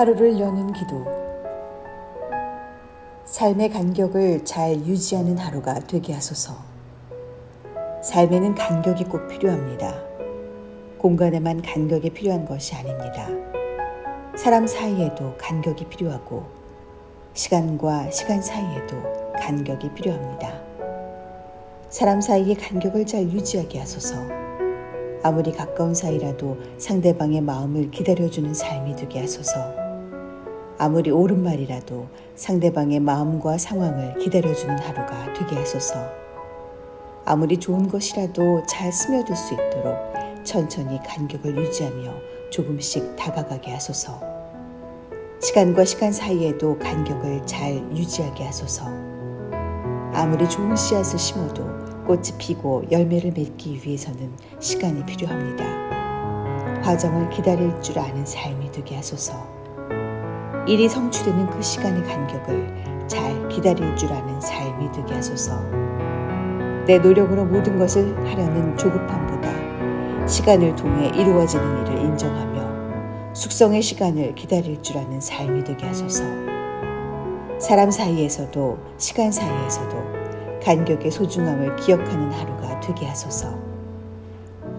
하루를 여는 기도. 삶의 간격을 잘 유지하는 하루가 되게 하소서. 삶에는 간격이 꼭 필요합니다. 공간에만 간격이 필요한 것이 아닙니다. 사람 사이에도 간격이 필요하고, 시간과 시간 사이에도 간격이 필요합니다. 사람 사이의 간격을 잘 유지하게 하소서. 아무리 가까운 사이라도 상대방의 마음을 기다려주는 삶이 되게 하소서. 아무리 옳은 말이라도 상대방의 마음과 상황을 기다려주는 하루가 되게 하소서. 아무리 좋은 것이라도 잘 스며들 수 있도록 천천히 간격을 유지하며 조금씩 다가가게 하소서. 시간과 시간 사이에도 간격을 잘 유지하게 하소서. 아무리 좋은 씨앗을 심어도 꽃이 피고 열매를 맺기 위해서는 시간이 필요합니다. 과정을 기다릴 줄 아는 삶이 되게 하소서. 일이 성취되는 그 시간의 간격을 잘 기다릴 줄 아는 삶이 되게 하소서. 내 노력으로 모든 것을 하려는 조급함보다 시간을 통해 이루어지는 일을 인정하며 숙성의 시간을 기다릴 줄 아는 삶이 되게 하소서. 사람 사이에서도 시간 사이에서도 간격의 소중함을 기억하는 하루가 되게 하소서.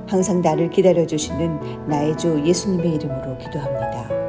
항상 나를 기다려주시는 나의 주 예수님의 이름으로 기도합니다.